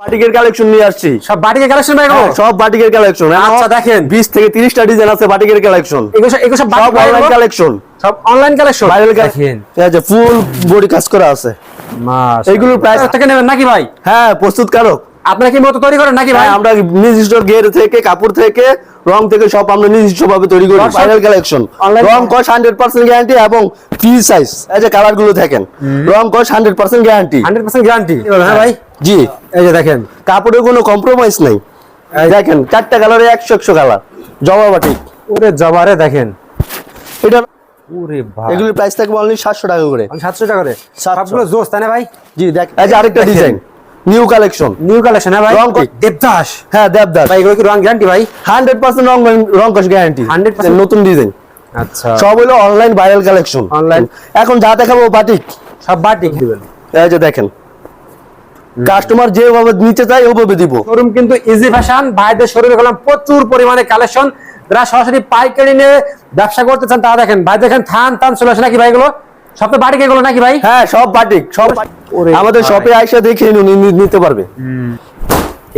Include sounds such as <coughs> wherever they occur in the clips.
বাটিকের কালেকশন নিয়ে আসছি। সব বাটিকের কালেকশন ভাই হ্যাঁ, সব বাটিকের কালেকশন আচ্ছা, দেখেন। বিশ থেকে তিরিশটা ডিজাইন আছে বাটিকের কালেকশন এগুলো সব- এগুলো সব ভাই অনলাইন কালেকশন সব অনলাইন কালেকশন ভাইরাল দেখেন। আছে ফুল বডি কাজ করা আছে। এইগুলোর প্রাইস থেকে নেবেন নাকি ভাই? হ্যাঁ প্রস্তুত কারক আপনারা কি মতো তৈরি করেন নাকি ভাই? হ্যাঁ আমরা নিজস্ব গের থেকে কাপড় থেকে রং থেকে সব আমরা নিজস্ব ভাবে তৈরি করি। ভাইরাল কালেকশন রং কস হান্ড্রেড পার্সেন্ট গ্যারান্টি এবং ফ্রি সাইজ এই যে কালারগুলো দেখেন। রং কস hundred percent guarantee hundred percent guarantee হ্যাঁ ভাই। জি। এই যে দেখেন। কাপড়ের কোনো কম্প্রোমাইজ নেই। দেখেন চারটা কালারে একশো একশো কালার জবা বাটিক ওরে জবারে দেখেন। এটা ওরে ভাই এগুলির প্রাইস থাকবে অনলি টাকা করে। সাতশো টাকা করে। সবগুলো জোস তাই না ভাই? জি দেখ এই যে আরেকটা design new collection new collection হ্যাঁ ভাই? রং দেবদাস। হ্যাঁ দেবদাস। ভাই এগুলো কি রং গ্যারান্টি ভাই? হান্ড্রেড পার্সেন্ট রং রং কস গ্যারান্টি 100% নতুন ডিজাইন আচ্ছা। সব হলো অনলাইন ভাইরাল কালেকশন Online। এখন যা দেখাবো বাটিক। সব বাটিক দিবেন। এই যে দেখেন কাস্টমার যেভাবে নিতে চায় ওভাবে দিব। শোরুম কিন্তু ইজি ফ্যাশন ভাইদের শোরুমে করলাম প্রচুর পরিমাণে কালেকশন যারা সরাসরি পাইকারি নিয়ে ব্যবসা করতে চান তারা দেখেন ভাই দেখেন থান থান চলে আসে নাকি ভাই এগুলো সব তো বাড়ি এগুলো নাকি ভাই? হ্যাঁ সব বাটিক সব আমাদের শপে আইসা দেখে নিতে পারবে।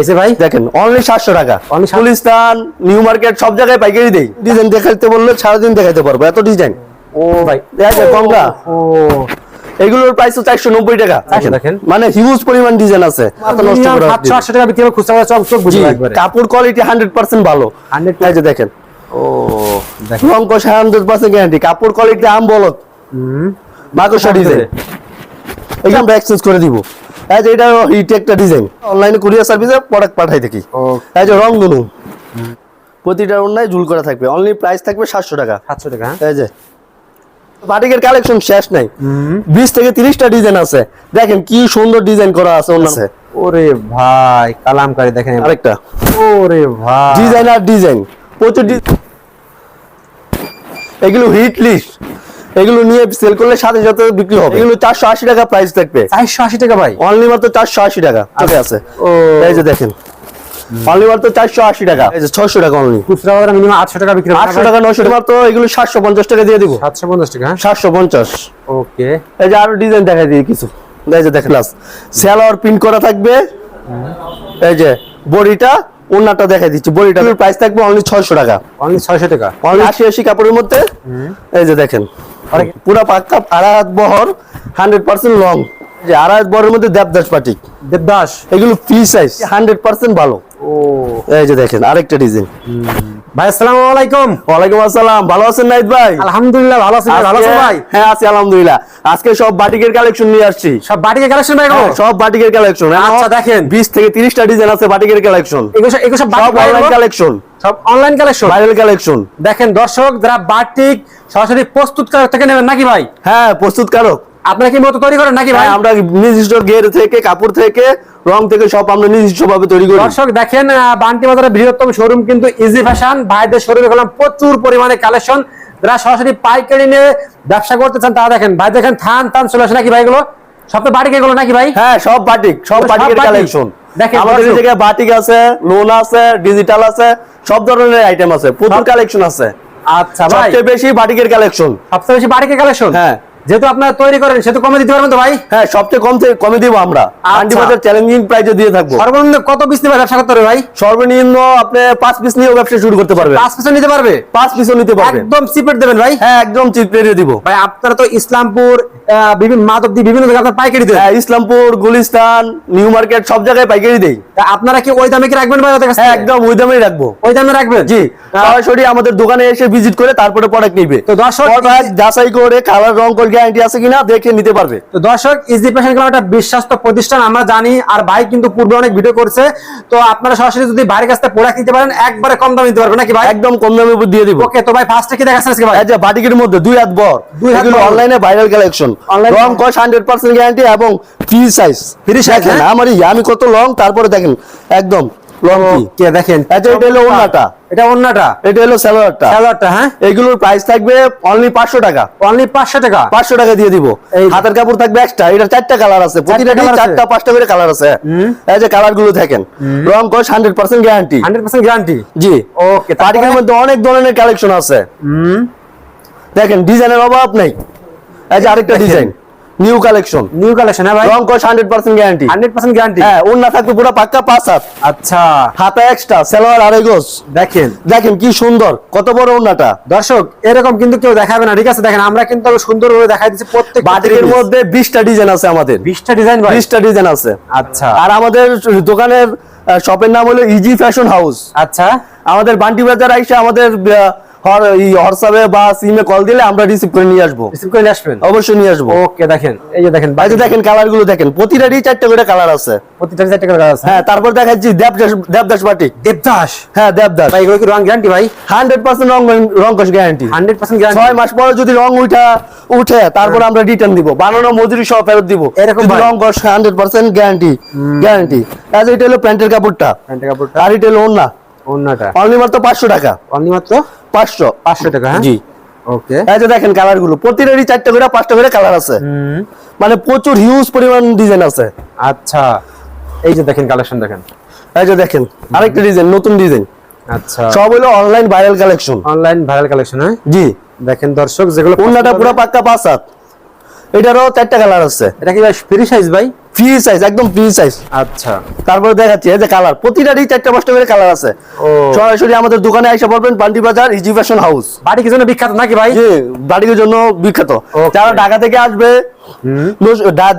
এসে ভাই? দেখেন অনলি সাতশো টাকা। Only 700 গুলিস্তান নিউ মার্কেট সব জায়গায় পাইকারি দেই। ডিজাইন দেখাইতে বললে সারাদিন দেখাইতে পারব এত ডিজাইন ও ভাই। গঙ্গা। ও। এগুলোর প্রাইস চারশো নব্বই টাকা। দেখেন। মানে হিউজ পরিমাণ ডিজাইন আছে। কাপড় কোয়ালিটি হান্ড্রেড পার্সেন্ট ভালো। 100% এই যে দেখেন। ও রং কষ হান্ড্রেড পার্সেন্ট গ্যারান্টি কাপড় কোয়ালিটি আম বলত মাকড়সা ডিজাইন এগুলো আমরা এক্সচেঞ্জ করে দিব। এই যে এটা হিট একটা ডিজাইন অনলাইনে কুরিয়ার সার্ভিসে প্রোডাক্ট পাঠাই থাকি ও। এই যে রং দুনু। প্রতিটা অন্যায় ঝুল করা থাকবে। অনলি প্রাইস থাকবে সাতশো টাকা। সাতশো টাকা। এই যে। বাটিকের কালেকশন শেষ নাই। বিশ থেকে তিরিশটা ডিজাইন আছে। দেখেন কি সুন্দর ডিজাইন করা আছে আছে। ওরে ভাই কালামকারী দেখেন আরেকটা। ওরে ভাই। ডিজাইন আর ডিজাইন প্রচুর এগুলো হিট লিস্ট এগুলো নিয়ে সেল করলে সাথে সাথে বিক্রি হবে। এগুলো চারশো আশি টাকা প্রাইস থাকবে। চারশো আশি টাকা ভাই। অনলি মাত্র চারশো আশি টাকা। চোখে আছে। ও। এই যে দেখেন। অনলি মাত্র চারশো আশি টাকা। এই যে ছয়শো টাকা অনলি খুচরা বাজারে মিনিমাম আটশো টাকা বিক্রি আটশো টাকা নয়শো টাকা মাত্র এগুলো সাতশো পঞ্চাশ টাকা দিয়ে দিব। সাতশো পঞ্চাশ টাকা হ্যাঁ? সাতশো পঞ্চাশ। ওকে। এই যে আরও ডিজাইন দেখাই দিই কিছু। এই যে দেখেন স্যালোয়ার প্রিন্ট করা থাকবে। এই যে বডিটা ওনাটা দেখাই দিচ্ছি। বডিটার প্রাইস থাকবে অনলি ছয়শো টাকা। অনলি ছয়শো টাকা। অনলি আশি আশি কাপড়ের মধ্যে। এই যে দেখেন। পুরা পাক্কা আড়াই হাত বহর হান্ড্রেড পার্সেন্ট লং যে আড়াই বহরের মধ্যে দেবদাস পাটিক দেবদাস? এগুলো ফ্রি সাইজ হান্ড্রেড পার্সেন্ট ভালো। ও। এই যে দেখেন আরেকটা ডিজাইন ভাই আসসালামু আলাইকুম। ওয়ালাইকুম আসসালাম। ভালো আছেন নাইত ভাই? আলহামদুলিল্লাহ ভালো আছি ভালো আছেন ভাই? হ্যাঁ আছি আলহামদুলিল্লাহ। আজকে সব বাটিকের কালেকশন নিয়ে আসছি। সব বাটিকের কালেকশন ভাই হ্যাঁ, সব বাটিকের কালেকশন আচ্ছা, দেখেন। বিশ থেকে তিরিশটা ডিজাইন আছে বাটিকের কালেকশন এগুলো এগুলো সব অনলাইন কালেকশন সব অনলাইন কালেকশন ভাইরাল কালেকশন দেখেন দর্শক যারা বাটিক সরাসরি প্রস্তুত থেকে নেবেন নাকি ভাই? হ্যাঁ প্রস্তুত কারক আপনারা কি মতো তৈরি করেন নাকি ভাই? হ্যাঁ আমরা নিজস্ব গের থেকে কাপড় থেকে রং থেকে সব আমরা নিজস্ব ভাবে তৈরি করি। দর্শক দেখেন বান্টি বাজারের বৃহত্তম শোরুম কিন্তু ইজি ফ্যাশন ভাইদের শোরুমে করলাম প্রচুর পরিমাণে কালেকশন যারা সরাসরি পাইকারি নিয়ে ব্যবসা করতে চান তারা দেখেন ভাই দেখেন থান থান চলে আসে নাকি ভাই এগুলো সব তো বাটিক এগুলো নাকি ভাই? হ্যাঁ সব বাটিক সব বাটিকের বাটিক। কালেকশন দেখেন, আমাদের। জায়গায় বাটিক আছে লোন আছে ডিজিটাল আছে সব ধরনের আইটেম আছে প্রচুর কালেকশন আছে। আচ্ছা ভাই। সবচেয়ে বেশি বাটিকের কালেকশন সবচেয়ে বেশি বাটিকের কালেকশন হ্যাঁ। যেহেতু আপনারা তৈরি করেন সেহেতু কমে দিতে পারবেন তো ভাই? হ্যাঁ সবচেয়ে কম থেকে কমে দিব আমরা। আন্টি বাজার চ্যালেঞ্জিং প্রাইজে দিয়ে থাকব। সর্বনিম্ন কত পিস নিবে ব্যবসা করতে পারবে ভাই? সর্বনিম্ন আপনি পাঁচ পিস নিয়েও ব্যবসা শুরু করতে পারবেন। পাঁচ পিস নিতে পারবে? পাঁচ পিসও নিতে পারবেন। একদম সিপেট দেবেন ভাই? হ্যাঁ একদম চিপ রেটে দিব। ভাই আপনারা তো ইসলামপুর বিভিন্ন মাধবদী বিভিন্ন জায়গায় আপনারা পাইকারি দেন। হ্যাঁ ইসলামপুর গুলিস্তান নিউ মার্কেট সব জায়গায় পাইকারি দেই। তা আপনারা কি ওই দামে কি রাখবেন ভাই ওদের কাছে হ্যাঁ একদম ওই দামেই রাখব। ওই দামে রাখবেন? জি সরাসরি আমাদের দোকানে এসে ভিজিট করে তারপরে প্রোডাক্ট নিবে। তো দর্শক যাচাই করে কালার রং কোড গ্যারান্টি আছে কিনা দেখে নিতে পারবে। তো দর্শক ইজি ফ্যাশন ক্লাব একটা বিশ্বাস্ত প্রতিষ্ঠান আমরা জানি আর ভাই কিন্তু পূর্বে অনেক ভিডিও করছে। তো আপনারা সরাসরি যদি বাইরের কাছ থেকে প্রোডাক্ট নিতে পারেন একবারে কম দামে নিতে পারবেন নাকি ভাই? একদম কম দামে দিয়ে দিব। ওকে তো ভাই ফার্স্টে কি দেখাচ্ছেন আজকে ভাই? এই যে বাটিকের মধ্যে দুই হাত বর। দুই হাত অনলাইনে ভাইরাল কালেকশন রং কস হান্ড্রেড পার্সেন্ট গ্যারান্টি এবং ফ্রি সাইজ ফ্রি সাইজ? আমার আমি কত লং তারপরে দেখেন একদম কি? কে দেখেন? আচ্ছা, এটা হলো ওড়নাটা। এটা ওন্নাটা এটা হলো স্যালোয়ারটা সালোয়ারটা হ্যাঁ? এগুলোর প্রাইস থাকবে অনলি পাঁচশো টাকা। অনলি টাকা? পাঁচশো টাকা দিয়ে দিব। হাতের কাপড় থাকবে এক্সট্রা এটা চারটা কালার আছে। প্রতিটা চারটা পাঁচটা করে কালার আছে। এই যে কালারগুলো দেখেন। রং গ্যারান্টি জি। ওকে পার্টিকের মধ্যে অনেক ধরনের কালেকশন আছে। দেখেন ডিজাইনের অভাব নেই। এই যে আরেকটা design new collection new collection হ্যাঁ ভাই? রং কস hundred percent guarantee hundred percent guarantee হ্যাঁ ওন্না থাকবে পুরো পাক্কা পাঁচ হাত। আচ্ছা। হাতা এক্সট্রা সেলোয়ার আড়াই গোস দেখেন। দেখেন কি সুন্দর কত বড় ওন্নাটা দর্শক এরকম কিন্তু কেউ দেখাবে না ঠিক আছে? দেখেন আমরা কিন্তু সুন্দর ভাবে দেখাই দিচ্ছি প্রত্যেক বাটিকের মধ্যে বিশটা ডিজাইন আছে আমাদের। বিশটা ডিজাইন ভাই? বিশটা ডিজাইন আছে। আচ্ছা। আর আমাদের দোকানের শপের নাম হলো ইজি ফ্যাশন হাউস আচ্ছা। আমাদের বান্টি বাজার আইসে আমাদের হোয়াটসঅ্যাপে বা সিমে কল দিলে আমরা রিসিভ করে নিয়ে আসব। রিসিভ করে নিয়ে আসবেন? অবশ্যই নিয়ে আসব। ওকে দেখেন এই যে দেখেন বাইরে দেখেন কালারগুলো দেখেন প্রতিটারই চারটে করে কালার আছে। প্রতিটা চারটে করে আছে। হ্যাঁ তারপর দেখাচ্ছি দেবদাস দেবদাস বাটিক দেবদাস? হ্যাঁ দেবদাস। ভাই এগুলো কি রং গ্যারান্টি ভাই? হান্ড্রেড পার্সেন্ট রং রং কস গ্যারান্টি হান্ড্রেড পার্সেন্ট গ্যারান্টি ছয় মাস পরে যদি রং উঠা উঠে তারপর আমরা রিটার্ন দিব। বানানো মজুরি সহ ফেরত দিব। এরকম রং কস হান্ড্রেড পার্সেন্ট গ্যারান্টি গ্যারান্টি এজ এটা হলো প্যান্টের কাপড়টা। প্যান্টের কাপড়টা। আর এটা হলো ওন্না অনলি মাত্র টাকা। অনলি মাত্র টাকা হ্যাঁ? জি। ওকে। এই যে দেখেন কালারগুলো প্রতিটারই চারটে করে পাঁচটা করে কালার আছে। মানে প্রচুর হিউজ পরিমাণ ডিজাইন আছে। আচ্ছা। এই যে দেখেন কালেকশন দেখেন। এই যে দেখেন আরেকটা ডিজাইন নতুন ডিজাইন আচ্ছা। সব হলো online viral collection online viral collection হ্যাঁ? জি। দেখেন দর্শক যেগুলো ওন্নাটা পুরো পাক্কা পাঁচ হাত। এটারও চারটা কালার আছে। এটা কি ভাই ফ্রি সাইজ ভাই? ফ্রি সাইজ একদম ফ্রি সাইজ আচ্ছা। তারপরে দেখাচ্ছি এই যে কালার প্রতিটারই চারটা পাঁচটা করে কালার আছে। সরাসরি আমাদের দোকানে এসে পড়বেন বান্টি বাজার ইজি ফ্যাশন হাউস বাড়ি কি জন্য বিখ্যাত নাকি ভাই? জি বাড়ির জন্য বিখ্যাত। যারা ঢাকা থেকে আসবে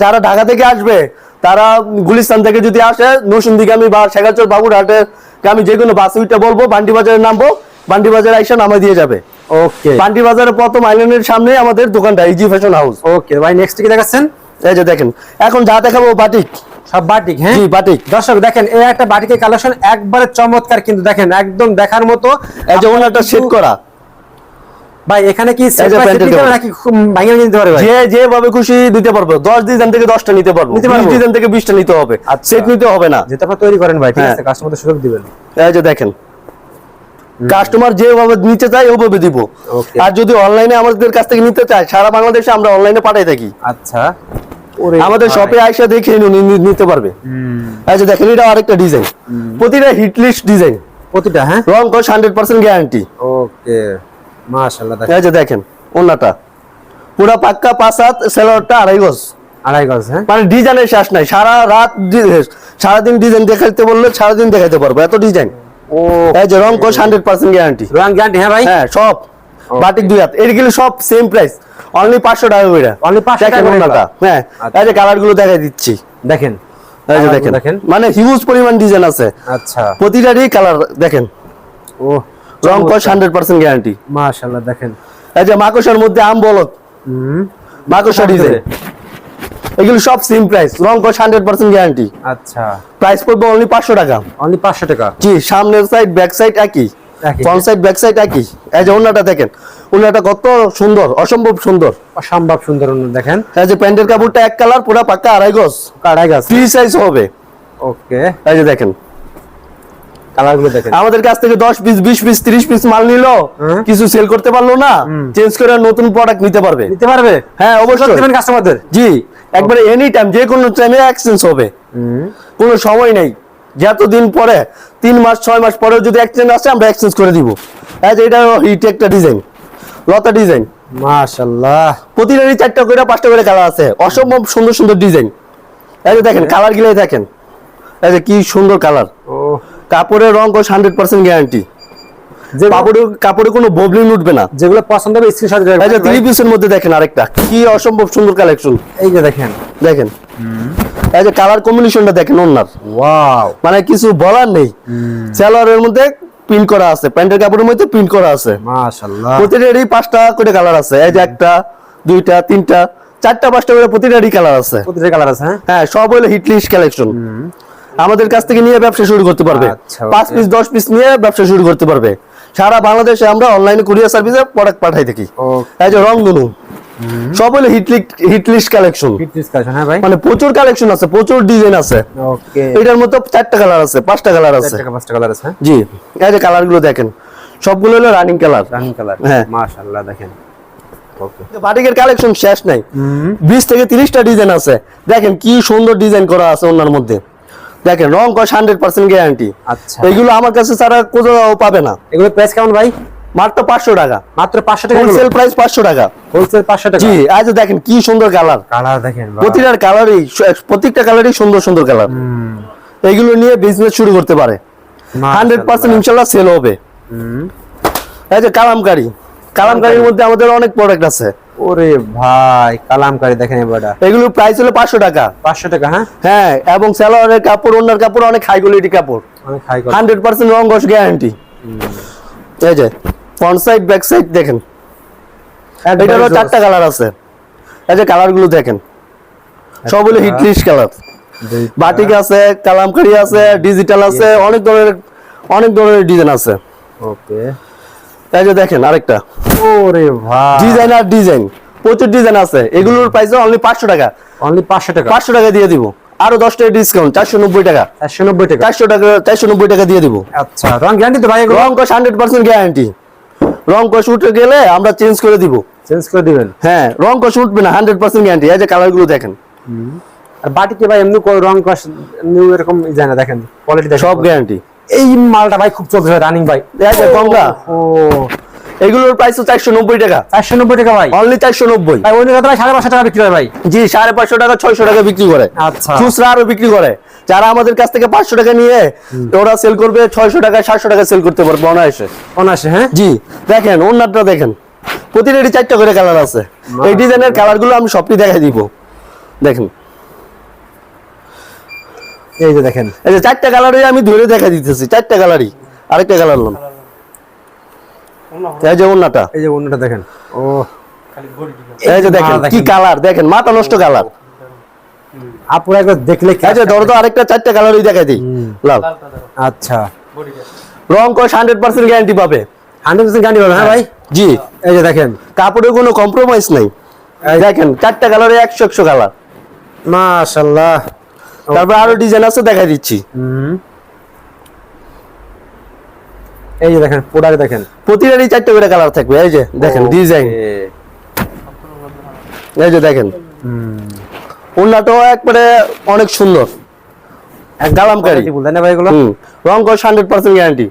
যারা ঢাকা থেকে আসবে তারা গুলিস্তান থেকে যদি আসে নসুন্দিগামী বা শেখাচর বাবুরহাটে আমি যে কোনো বাস উইটা বলব বান্টি বাজারে নামবো বান্টি বাজারে আইসা নামা দিয়ে যাবে। ওকে বান্টি বাজারের প্রথম আইল্যান্ডের সামনে আমাদের দোকানটা ইজি ফ্যাশন হাউস ওকে ভাই নেক্সট কি দেখাচ্ছেন? এই যে দেখেন এখন যা দেখাবো বাটিক। সব বাটিক হ্যাঁ? জি বাটিক। দর্শক দেখেন এই একটা বাটিকের কালেকশন একবারে চমৎকার কিন্তু দেখেন একদম দেখার মতো। এই যে ওনাটা সেট করা। ভাই এখানে কি নাকি ভাঙিয়ে নিতে পারবে যে যেভাবে খুশি দিতে পারব। দশ ডিজাইন থেকে দশটা নিতে পারব। নিতে পারব? বিশ ডিজাইন থেকে বিশটা নিতে হবে। আচ্ছা। সেট নিতে হবে না। যেটা আপনারা তৈরি করেন ভাই ঠিক হ্যাঁ। আছে কাস্টমারদের সুযোগ দিবেন। এই যে দেখেন। কাস্টমার যেভাবে নিতে চায় ওভাবে দিব। আর যদি অনলাইনে আমাদের কাছ থেকে নিতে চায় সারা বাংলাদেশে আমরা অনলাইনে পাঠাই থাকি। আচ্ছা। আমাদের শপে আইসা দেখে নিতে পারবে। যে দেখেন এটা আরেকটা ডিজাইন প্রতিটা হিট লিস্ট ডিজাইন প্রতিটা হ্যাঁ? রং কস হান্ড্রেড পার্সেন্ট গ্যারান্টি ওকে এই যে দেখেন ওনাটা। পুরা পাক্কা পাঁচ হাত সেলোয়ারটা আড়াই গজ। আড়াই গজ হ্যাঁ? মানে ডিজাইনের শেষ নাই সারা রাত সারাদিন ডিজাইন দেখাইতে বললে সারাদিন দেখাইতে পারব এত ডিজাইন। ও। এই যে রং কস হান্ড্রেড পার্সেন্ট গ্যারান্টি রং গ্যারান্টি হ্যাঁ ভাই? হ্যাঁ সব। বাটিক দুই হাত। এগুলো সব সেম প্রাইস অনলি পাঁচশো টাকা করে Only 500 টাকা হ্যাঁ আচ্ছা। এই যে কালারগুলো দেখাই দিচ্ছি। দেখেন। এই যে দেখেন। দেখেন। মানে হিউজ পরিমাণ ডিজাইন আছে। আচ্ছা। প্রতিটারই কালার দেখেন। ও রং কস হান্ড্রেড পার্সেন্ট গ্যারান্টি মাশাআল্লাহ দেখেন। এই যে মধ্যে আম বলত হুম। মাকড়সা ডিজাইন এগুলো সব সেম প্রাইস রং কস হান্ড্রেড পার্সেন্ট গ্যারান্টি আচ্ছা। প্রাইস পড়বে অনলি পাঁচশো টাকা। অনলি 500 টাকা। জি সামনের সাইড ব্যাক সাইড একই। ফ্রন্ট সাইড ব্যাক সাইড একই। এই যে ওনাটা দেখেন ওনাটা কত সুন্দর অসম্ভব সুন্দর। অসম্ভব সুন্দর দেখেন। এই যে প্যান্টের কাপড়টা এক কালার পুরো পাক্কা আড়াই গজ। আড়াই গজ। ফ্রি সাইজ হবে। ওকে। এই যে দেখেন। আমাদের কাছ থেকে দশ পিস বিশ পিস ত্রিশ পিস মাল নিলো কিছু সেল করতে পারল না চেঞ্জ করে নতুন প্রোডাক্ট নিতে পারবে। নিতে পারবে? হ্যাঁ অবশ্যই। দিবেন কাস্টমারদের জি একবারে এনি টাইম যে কোনো টাইমে এক্সচেঞ্জ হবে কোনো সময় নেই। যতদিন পরে তিন মাস ছয় মাস পরে যদি এক্সচেঞ্জ আসে আমরা এক্সচেঞ্জ করে দিব। এই যে এটা হিট একটা ডিজাইন লতা ডিজাইন মাশাআল্লাহ প্রতিটারই চারটা করে পাঁচটা করে কালার আছে। অসম্ভব সুন্দর সুন্দর ডিজাইন এই যে দেখেন কালার গিলে দেখেন। এই যে কি সুন্দর কালার ও। কাপড়ের রং কোশ হান্ড্রেড পার্সেন্ট গ্যারান্টি যে কাপড়ে কাপড়ে কোনো ববলিন উঠবে না। যেগুলো পছন্দ হবে স্ক্রিনশট দিবেন এই যে থ্রি পিসের মধ্যে দেখেন আরেকটা। কি অসম্ভব সুন্দর কালেকশন এই যে দেখেন। দেখেন। এই যে কালার কম্বিনেশনটা দেখেন ওনার। ওয়াও মানে কিছু বলার নেই। সেলোয়ারের মধ্যে প্রিন্ট করা আছে প্যান্টের কাপড়ের মধ্যে প্রিন্ট করা আছে। মাশাআল্লাহ। প্রতিটারই পাঁচটা করে কালার আছে। এই যে একটা দুইটা তিনটা চারটা পাঁচটা করে প্রতিটারই কালার আছে। প্রতিটা কালার আছে হ্যাঁ? হ্যাঁ সব হলো হিটলিস্ট কালেকশন আমাদের কাছ থেকে নিয়ে ব্যবসা শুরু করতে পারবে। আচ্ছা, পাঁচ পিস দশ পিস নিয়ে ব্যবসা শুরু করতে পারবে। সারা বাংলাদেশে আমরা অনলাইনে কুরিয়ার সার্ভিসে প্রোডাক্ট পাঠাই থাকি. এই যে রংধনু। সব হলো হিটলিস্ট হিটলিস্ট কালেকশন হ্যাঁ ভাই। মানে প্রচুর কালেকশন আছে প্রচুর ডিজাইন আছে। ওকে এটার মধ্যে চারটা কালার আছে পাঁচটা কালার আছে। টাকা পাঁচটা কালার আছে হ্যাঁ? জি। এই যে কালারগুলো দেখেন সবগুলো হলো রানিং কালার রানিং কালার হ্যাঁ। মাশাআল্লাহ দেখেন। বাটিকের কালেকশন শেষ নাই। বিশ থেকে তিরিশটা ডিজাইন আছে। দেখেন কি সুন্দর ডিজাইন করা আছে ওনার মধ্যে। দেখেন রং কস হান্ড্রেড পার্সেন্ট গ্যারান্টি আচ্ছা। এইগুলো আমার কাছে ছাড়া কোথাও পাবে না। এগুলো প্রাইস কেমন ভাই? মাত্র পাঁচশো টাকা। মাত্র পাঁচশো টাকা হোলসেল প্রাইস পাঁচশো টাকা। হোলসেল পাঁচশো টাকা? জি আজ দেখেন কি সুন্দর কালার কালার দেখেন প্রতিটার কালারই প্রত্যেকটা কালারই সুন্দর সুন্দর কালার এগুলো নিয়ে বিজনেস শুরু করতে পারে। হান্ড্রেড পার্সেন্ট ইনশাল্লাহ সেল হবে। এই যে কালামকারি। কালামকারির মধ্যে আমাদের অনেক প্রোডাক্ট আছে। ওরে ভাই কালামকারি দেখেন এবারটা এগুলোর প্রাইস হলো পাঁচশো টাকা। পাঁচশো টাকা হ্যাঁ? হ্যাঁ এবং স্যালোয়ারের কাপড় অন্যার কাপড় অনেক হাই কোয়ালিটি কাপড়। অনেক হাই হান্ড্রেড পার্সেন্ট রং ঘষ গ্যারান্টি এই যে ফ্রন্ট সাইড ব্যাক সাইড দেখেন। এটা এটারও চারটা কালার আছে। এই যে কালারগুলো দেখেন। সব হলো হিট লিস্ট কালার বাটিক আছে কালামকারি আছে ডিজিটাল আছে অনেক ধরনের অনেক ধরনের ডিজাইন আছে। ওকে। এই যে দেখেন আরেকটা। ওরে ভাই। ডিজাইন আর ডিজাইন প্রচুর ডিজাইন আছে। এগুলোর প্রাইস অনলি পাঁচশো টাকা। অনলি পাঁচশো টাকা। পাঁচশো টাকা দিয়ে দিব। আরও দশ টাকা ডিসকাউন্ট চারশো নব্বই টাকা। চারশো নব্বই টাকা। চারশো টাকা চারশো নব্বই টাকা দিয়ে দিব। আচ্ছা রং গ্যারান্টি তো ভাই রং কস হান্ড্রেড পার্সেন্ট গ্যারান্টি রং কস উঠে গেলে আমরা চেঞ্জ করে দিব। চেঞ্জ করে দিবেন। হ্যাঁ রং কস উঠবে না হান্ড্রেড পার্সেন্ট গ্যারান্টি এই যে কালারগুলো দেখেন। আর বাটিকে ভাই এমনি রং কস নিউ এরকম যায় দেখেন কোয়ালিটি দেখেন। সব গ্যারান্টি এই মালটা ভাই খুব চলছে রানিং ভাই। এই যে গঙ্গা। ও এগুলোর প্রাইস চারশো নব্বই টাকা। চারশো নব্বই টাকা ভাই। অনলি চারশো নব্বই। ভাই অন্য কথা সাড়ে পাঁচশো টাকা বিক্রি হয় ভাই। জি সাড়ে পাঁচশো টাকা ছয়শো টাকা বিক্রি করে। আচ্ছা। খুচরা আরও বিক্রি করে। যারা আমাদের কাছ থেকে পাঁচশো টাকা নিয়ে ওরা সেল করবে ছয়শো টাকা সাতশো টাকা সেল করতে পারবে অনায়াসে। অনায়াসে হ্যাঁ? জি দেখেন অন্যটা দেখেন। প্রতিটারই চারটা করে কালার আছে। এই ডিজাইনের কালারগুলো আমি সবটি দেখাই দিব। দেখেন। এই যে দেখেন। এই যে চারটা কালারই আমি ধরে দেখা দিতেছি। চারটা কালারই আরেকটা কালার নাম। এই যে অন্যটা এই যে অন্যটা দেখেন। ও। এই যে দেখেন কি কালার দেখেন মাথা নষ্ট কালার আপুরা একবার দেখলে যে ধরো তো আরেকটা চারটা কালারই দেখাই দিই। লাল আচ্ছা। রং কস হান্ড্রেড পার্সেন্ট গ্যারান্টি পাবে। হান্ড্রেড পার্সেন্ট গ্যারান্টি পাবেন হ্যাঁ ভাই? জি। এই যে দেখেন। কাপড়ে কোনো কম্প্রোমাইজ নাই। দেখেন চারটা কালারে একশো একশো কালার মাশাল্লাহ তারপর আরও ডিজাইন আছে দেখাই দিচ্ছি। হুম। এই যে দেখেন প্রোডাক্ট দেখেন। প্রতিটারই চারটে করে কালার থাকবে এই যে দেখেন ডিজাইন এই যে দেখেন। ওনাটাও একবারে অনেক সুন্দর। গালামকারি বলতেন ভাই এগুলো? রং কস হান্ড্রেড পার্সেন্ট গ্যারান্টি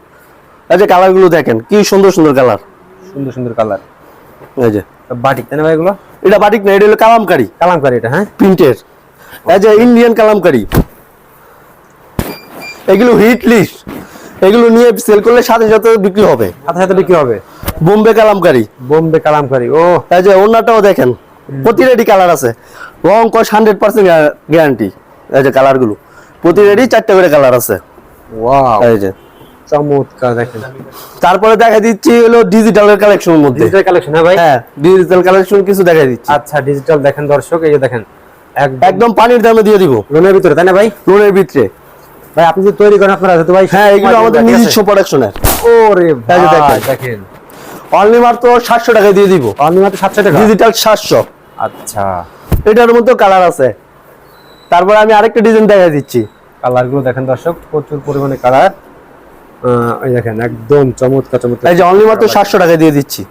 এই যে কালার দেখেন কি সুন্দর সুন্দর কালার সুন্দর সুন্দর কালার এই যে। বাটিক তাই না ভাই এগুলো? এটা বাটিক না এটা হলো কালামকারি। কালামকারি এটা হ্যাঁ? প্রিন্টের এই যে ইন্ডিয়ান কালামকারি। এগুলো হিট লিস্ট এগুলো নিয়ে সেল করলে সাথে সাথে বিক্রি হবে। সাথে সাথে বিক্রি হবে? বোম্বে কালামকারি। বোম্বে কালামকারি ও। এই যে ওনাটাও দেখেন প্রতিটারই কালার আছে। রং কস হান্ড্রেড পার্সেন্ট গ্যারান্টি এই যে কালারগুলো। প্রতিটারই চারটে করে কালার আছে। ওয়াও এই যে। চমৎকার দেখেন। তারপরে দেখা দিচ্ছি হলো ডিজিটালের কালেকশনের মধ্যে। ডিজিটাল কালেকশন হ্যাঁ ভাই? হ্যাঁ ডিজিটাল কালেকশন কিছু দেখা দিচ্ছি। আচ্ছা ডিজিটাল দেখেন দর্শক এই যে দেখেন একদম একদম পানির দামে দিয়ে দিব। লোনের ভিতরে তাই না ভাই? লোনের ভিতরে। ভাই আপনি যে তৈরি করেন আপনারা তো ভাই? হ্যাঁ এগুলো আমাদের? নিজস্ব প্রোডাকশনের ওরে ভাই দেখেন। অনলি মাত্র সাতশো টাকা দিয়ে দিব। আপনি মাত্র সাতশো টাকা? ডিজিটাল সাতশো। আচ্ছা। এটার মধ্যেও কালার আছে। তারপরে আমি আরেকটা ডিজাইন দেখা দিচ্ছি। কালারগুলো দেখেন দর্শক প্রচুর পরিমাণে কালার এই দেখেন একদম চমৎকার চমৎকার। এই যে অনলি মাত্র সাতশো টাকা দিয়ে দিচ্ছি।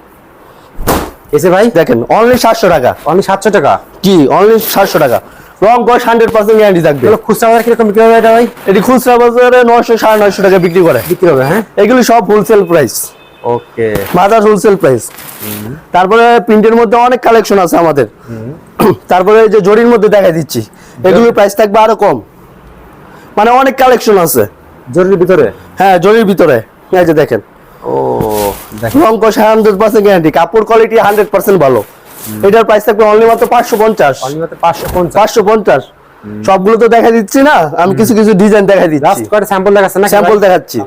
এসে ভাই? দেখেন অনলি সাতশো টাকা। অনলি সাতশো টাকা? কি অনলি সাতশো টাকা। রং কস হান্ড্রেড পার্সেন্ট গ্যারান্টি থাকবে। খুচরা বাজার কীরকম বিক্রি হবে এটা ভাই? এটি খুচরা বাজারে নয়শো সাড়ে নয়শো টাকা বিক্রি করে। বিক্রি হবে হ্যাঁ? এগুলি সব wholesale price okay mother wholesale price তারপরে প্রিন্টের মধ্যে অনেক কালেকশন আছে আমাদের। <coughs> তারপরে এই যে জরির মধ্যে দেখা দিচ্ছি। এগুলোর প্রাইস থাকবে আরও কম। মানে অনেক কালেকশন আছে। জরুরি ভিতরে? হ্যাঁ জরির ভিতরে। এই যে দেখেন। ও রং কষ হান্ড্রেড পার্সেন্ট গ্যারান্টি কাপড় কোয়ালিটি হান্ড্রেড পার্সেন্ট ভালো। এটার প্রাইস থাকবে অনলি মাত্র পাঁচশো পঞ্চাশ। পাঁচশো পঞ্চাশ। সবগুলো তো দেখা দিচ্ছি না। আমি কিছু কিছু ডিজাইন দেখা দিচ্ছি। স্যাম্পল না স্যাম্পল দেখাচ্ছি।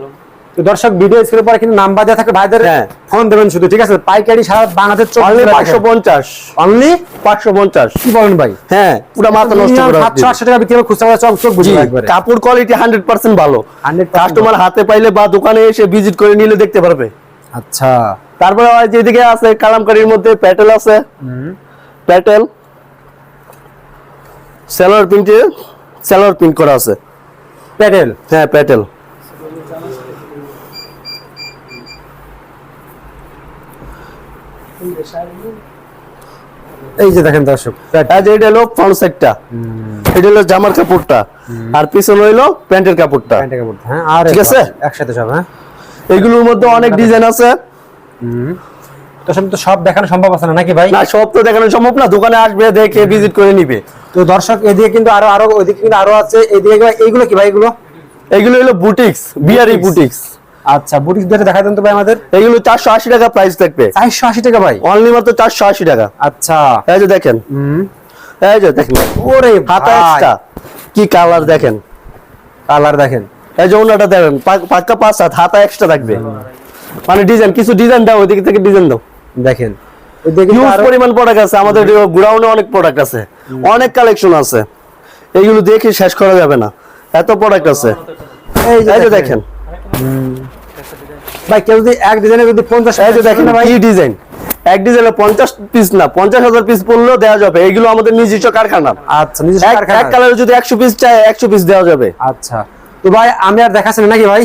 তো দর্শক ভিডিও স্ক্রিনের পরে কিন্তু নাম্বার দেওয়া থাকে ভাইদের হ্যাঁ। ফোন দেবেন শুধু ঠিক আছে? পাইকারি সারা বাংলাদেশ অনলি পাঁচশো পঞ্চাশ। অনলি পাঁচশো পঞ্চাশ। কি বলেন ভাই? হ্যাঁ পুরো মাথা নষ্ট করে সাতশো আটশো টাকা বিক্রি খুচরা চক চোখ জি বুঝে একবারে কাপড় কোয়ালিটি হান্ড্রেড পার্সেন্ট ভালো। 100% কাস্টমার হাতে পাইলে বা দোকানে এসে ভিজিট করে নিলে দেখতে পারবে। আচ্ছা। তারপরে যেদিকে আছে কালামকারির মধ্যে প্যাটেল আছে। প্যাটেল সেলার প্রিন্টে সেলার প্রিন্ট করা আছে। প্যাটেল হ্যাঁ প্যাটেল এই যে দেখেন দর্শক আর এটা হলো ফ্রন্ট সাইডটা এটা হলো জামার কাপড়টা। আর পিছনে হইল প্যান্টের কাপড়টা। প্যান্টের কাপড় হ্যাঁ আর ঠিক আছে? একসাথে সব হ্যাঁ। এগুলোর মধ্যে অনেক ডিজাইন আছে। তো সব তো সব দেখানো সম্ভব আছে না নাকি ভাই? না সব তো দেখানো সম্ভব না। দোকানে আসবে দেখে ভিজিট করে নিবে। তো দর্শক এদিকে কিন্তু আরও আরও ওইদিকে কিন্তু আরও আছে। এদিকে ভাই এইগুলো কি ভাই এগুলো? এগুলো হলো বুটিক্স বিয়ারি বুটিক্স আচ্ছা বুটিক দিয়ে দেখা দেন তো ভাই আমাদের। এগুলো চারশো আশি টাকা প্রাইস থাকবে। চারশো আশি টাকা ভাই? অনলি মাত্র চারশো আশি টাকা। আচ্ছা। এই যে দেখেন। হুম। এই যে দেখেন। ওরে হাতা এক্সট্রা কি কালার দেখেন? কালার দেখেন। এই যে অন্যটা দেখেন পাক- পাক্কা পাঁচ হাত হাতা এক্সট্রা থাকবে। মানে ডিজাইন কিছু ডিজাইন দাও ওইদিকে থেকে ডিজাইন দাও। দেখেন। হিউজ পরিমাণ প্রোডাক্ট আছে। আমাদের গুডাউনে অনেক প্রোডাক্ট আছে। অনেক কালেকশন আছে। এগুলো দেখে শেষ করা যাবে না। এত প্রোডাক্ট আছে। এই যে দেখেন। ভাই কেউ যদি এক ডিজাইনে যদি পঞ্চাশ এই যে দেখেন কি ডিজাইন এক ডিজাইনে পঞ্চাশ পিস না পঞ্চাশ হাজার পিস পড়লেও দেওয়া যাবে। এগুলো আমাদের নিজস্ব কারখানা। আচ্ছা নিজস্ব এক কারখানা। এক কালারে যদি একশো পিস চাই একশো পিস দেওয়া যাবে। আচ্ছা। তো ভাই আমি আর দেখাচ্ছি নাকি ভাই?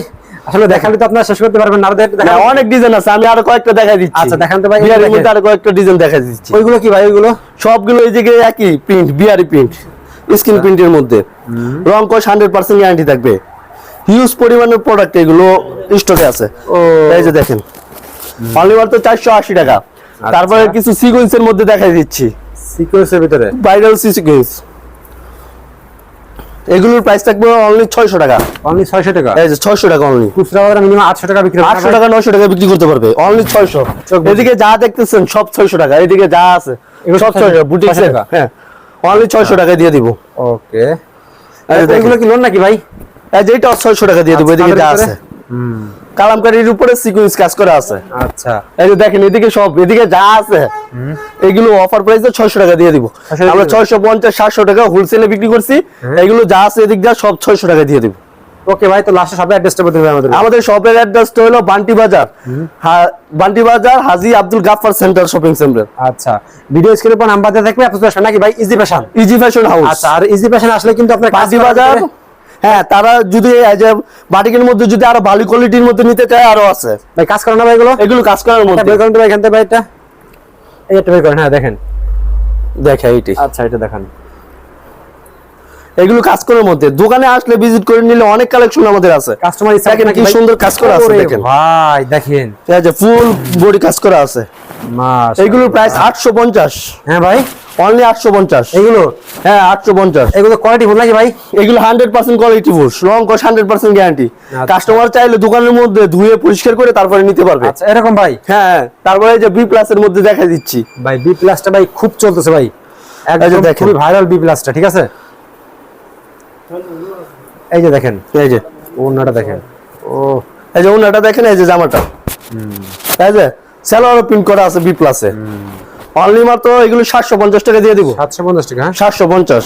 আসলে দেখালে তো আপনারা শেষ করতে পারবেন না অনেক ডিজাইন আছে আমি আরও কয়েকটা দেখাই দিচ্ছি। আচ্ছা, দেখান তো ভাই, দেখেন। মধ্যে আরও কয়েকটা ডিজাইন দেখাই দিচ্ছি। ওইগুলো কি ভাই ওইগুলো? সবগুলো এই দিকে একই প্রিন্ট বিহারি প্রিন্ট স্ক্রিন প্রিন্টের মধ্যে। রং কোশ হান্ড্রেড পার্সেন্ট গ্যারান্টি থাকবে। হিউজ পরিমাণের প্রোডাক্ট এগুলো স্টকে আছে। এই যে দেখেন। অনলি মাত্র চারশো আশি টাকা। তারপরে কিছু সিকোয়েন্সের মধ্যে দেখাই দিচ্ছি। সিকোয়েন্সের ভিতরে? ভাইরাল সিকোয়েন্স এগুলোর প্রাইস থাকবে অনলি ছয়শো টাকা। অনলি ছয়শো টাকা? এই যে ছয়শো টাকা অনলি খুচরা বাজারে মিনিমাম আটশো টাকা বিক্রি হয় না আটশো ভাই? টাকা নয়শো টাকা বিক্রি করতে পারবে। অনলি। এদিকে যা দেখতেছেন সব ছয়শো টাকা। এদিকে যা আছে সব হ্যাঁ। অনলি ছয়শো টাকা দিয়ে দিব। ওকে। এগুলো কি লোন নাকি ভাই? এই যে এটা ছয়শো টাকা দিয়ে দিব আচ্ছা, এদিকে যা আছে। হুম। কালামকারীর উপরে সিকুয়েন্স কাজ করা আছে। আচ্ছা। এই যে দেখেন এদিকে সব এদিকে যা আছে এগুলো অফার প্রাইসে ছয়শো টাকা দিয়ে দিব। আমরা দিয়ে ছয়শো পঞ্চাশ সাতশো টাকা হোলসেলে বিক্রি করছি। এগুলো যা আছে এদিক যা সব ছয়শো টাকা দিয়ে দিব। ওকে ভাই তো লাস্টে অ্যাড্রেসটা বলতে আমাদের আমাদের শপের অ্যাড্রেসটা হলো Banti Bazar. Banti Bazar Haji Abdul Gaffar center shopping center আচ্ছা। ভিডিও স্ক্রিনে পর নাম্বার দেওয়া থাকবে নাকি ভাই? Easy fashion easy fashion house আচ্ছা আর ইজি ফ্যাশন আসলে কিন্তু আপনার বান্টি বাজার হ্যাঁ তারা যদি বাটিকের মধ্যে যদি আরও ভালো কোয়ালিটির মধ্যে নিতে চায় আরও আছে। ভাই কাজ করেন না ভাই এগুলো? এগুলো কাজ করার মধ্যে। বের করেন তো ভাই এখান থেকে ভাই এটা একটা বের করেন হ্যাঁ দেখেন। দেখা এইটি। আচ্ছা এটা দেখান। এগুলো কাজ করার মধ্যে। দোকানে আসলে ভিজিট করে নিলে অনেক কালেকশন আমাদের আছে। কাস্টমার দেখেন কি সুন্দর কাজ করা আছে দেখেন। ভাই দেখেন। এই যে ফুল বডি কাজ করা আছে। এগুলোর প্রাইস আটশো পঞ্চাশ। হ্যাঁ ভাই। অনলি আটশো পঞ্চাশ। এগুলো? হ্যাঁ আটশো পঞ্চাশ। এগুলো কোয়ালিটি ফুল নাকি ভাই? এগুলো হান্ড্রেড পার্সেন্ট কোয়ালিটি ফুল রং কস হান্ড্রেড পার্সেন্ট গ্যারান্টি। কাস্টমার চাইলে দোকানের মধ্যে ধুয়ে পরিষ্কার করে তারপরে নিতে পারবে। আচ্ছা এরকম ভাই? হ্যাঁ তারপরে এই যে বি প্লাস এর মধ্যে দেখা দিচ্ছি। ভাই বি প্লাসটা ভাই খুব চলতেছে ভাই। একদম দেখেন। খুবই ভাইরাল বি প্লাসটা ঠিক আছে? এই যে দেখেন। এই যে। ওনাটা দেখেন। ও এই যে ওনাটা দেখেন এই যে জামাটা। এই যে স্যালোয়ার প্রিন্ট করা আছে বি প্লাসে অনলি মাত্র এগুলো সাতশো পঞ্চাশ টাকা দিয়ে দিব। সাতশো পঞ্চাশ টাকা হ্যাঁ? সাতশো পঞ্চাশ।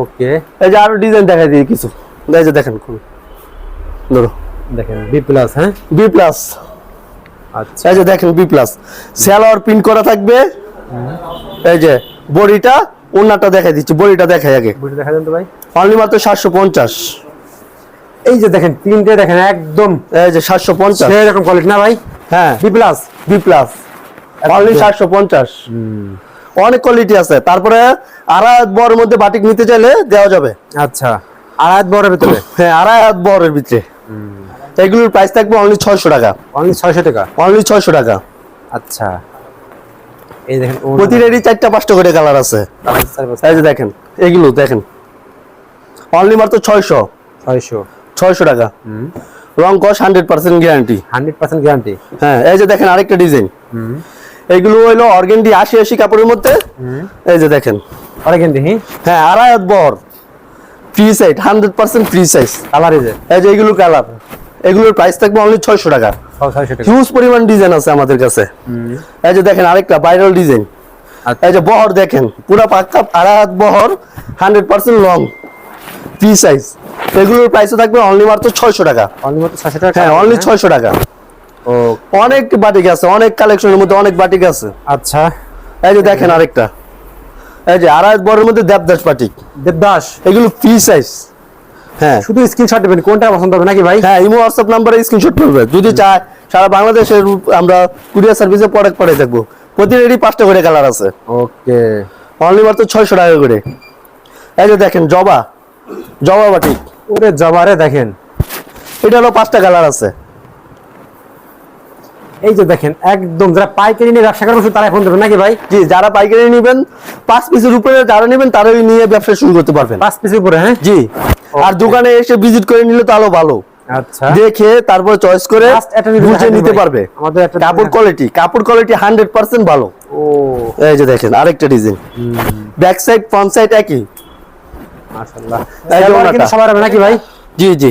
ওকে। এই যে আরও ডিজাইন দেখাই দিই কিছু। এই যে দেখেন খুব। ধরো। দেখেন বি প্লাস হ্যাঁ? বি প্লাস আচ্ছা। এই যে দেখেন বি প্লাস স্যালোয়ার প্রিন্ট করা থাকবে। এই যে বডিটা ওনাটা দেখাই দিচ্ছি। বডিটা দেখাই আগে। বুঝে দেখা যান তো ভাই। অনলি মাত্র সাতশো পঞ্চাশ। এই যে দেখেন প্রিন্টে দেখেন একদম। এই যে সাতশো পঞ্চাশ। সেই রকম কোয়ালিটি না ভাই? হ্যাঁ। B plus B plus only সাতশো পঞ্চাশ। অনেক কোয়ালিটি আছে। তারপরে আড়াই হাত বড়ের মধ্যে বাটিক নিতে চাইলে দেওয়া যাবে। আচ্ছা। আড়াই বড়ের ভিতরে। হ্যাঁ আড়াই হাত বড়ের ভিতরে এগুলোর প্রাইস থাকবে অনলি ছয়শো টাকা। অনলি ছয়শো টাকা? অনলি ছয়শো টাকা। আচ্ছা। এই দেখেন প্রতিটারই চারটা পাঁচটা করে কালার আছে। এই যে দেখেন এগুলো দেখেন। অনলি মাত্র ছয়শো। ছয়শো। ছয়শো টাকা। রং কস hundred percent guarantee hundred percent guarantee হ্যাঁ এই যে দেখেন আরেকটা ডিজাইন এগুলো হইল অর্গেন্ডি আশি আশি কাপড়ের মধ্যে। এই যে দেখেন। অর্গেন্ডি হ্যাঁ আড়াই বর free size hundred percent free size colour এই যে? এই যে এগুলো কালার এগুলোর প্রাইস থাকবে অনলি ছয়শো টাকা। হিউজ পরিমাণ ডিজাইন আছে আমাদের কাছে। এই যে দেখেন আরেকটা ভাইরাল ডিজাইন আচ্ছা। এই যে বহর দেখেন পুরো পাক্কা আড়াই হাত বহর hundred percent long free size এগুলোর প্রাইসও থাকবে অনলি মাত্র ছয়শো টাকা। অনলি মাত্র ছয়শো টাকা হ্যাঁ অনলি ছয়শো টাকা। ও অনেক বাটিক আছে অনেক কালেকশনের মধ্যে অনেক বাটিক আছে। আচ্ছা। এই যে দেখেন আরেকটা। এই যে আড়াই বরের মধ্যে দেবদাস বাটিক দেবদাস? এগুলো ফ্রি সাইজ হ্যাঁ। শুধু স্ক্রিনশট দেবেন কোনটা পছন্দ হবে নাকি ভাই? হ্যাঁ ইমো হোয়াটসঅ্যাপ নাম্বারে স্ক্রিনশট করবে। যদি চায় সারা বাংলাদেশের আমরা কুরিয়ার সার্ভিসে প্রোডাক্ট পাঠিয়ে থাকব প্রতিটারই পাঁচটা করে কালার আছে। ওকে অনলি মাত্র ছয়শো টাকা করে। এই যে দেখেন জবা। জবা বাটিক ওরে জবারে দেখেন এটা হলো পাঁচটা কালার আছে। এই যে দেখেন একদম যারা পাইকারি নিয়ে ব্যবসা করবে শুধু তারাই ফোন দেবেন নাকি ভাই? জি যারা পাইকারি নেবেন পাঁচ পিসের উপরে যারা নেবেন তারাই নিয়ে ব্যবসা শুরু করতে পারবেন। পাঁচ পিসের উপরে হ্যাঁ? জি আর দোকানে এসে ভিজিট করে নিলে তাহলে ভালো। আচ্ছা। দেখে তারপর চয়েস করে বুঝে নিতে পারবে। আমাদের একটা কাপড় কোয়ালিটি কাপড় কোয়ালিটি হান্ড্রেড পার্সেন্ট ভালো। ও। এই যে দেখেন আরেকটা design back side front side একই। মাশাআল্লাহ। এই যে ওনাটা। সবার হবে নাকি ভাই? জি জি।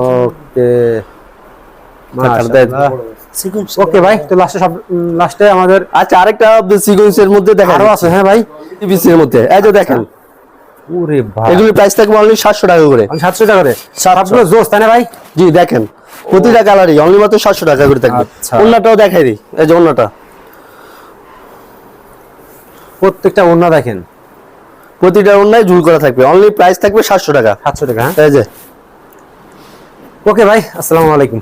ওকে। ওকে ভাই তো লাস্টে সব লাস্টে আমাদের আচ্ছা আরেকটা সিকোয়েন্সের মধ্যে দেখা আরও আছে হ্যাঁ ভাই? পিসের মধ্যে। এই যে দেখেন। ওরে ভাই। এগুলির প্রাইস থাকবে অনলি টাকা করে। সাতশো টাকা করে? 700 সবগুলো জোস তাই না ভাই? জি দেখেন। প্রতিটা কালারই অনলি মাত্র সাতশো টাকা করে থাকবে। আচ্ছা। অন্যটাও দেখাই দিই। এই যে অন্যটা প্রত্যেকটা অন্য দেখেন। প্রতিটা অন্যায় ঝুল করা থাকবে। অনলি প্রাইস থাকবে সাতশো টাকা। সাতশো টাকা হ্যাঁ? এই যে। ওকে ভাই আসসালামু আলাইকুম।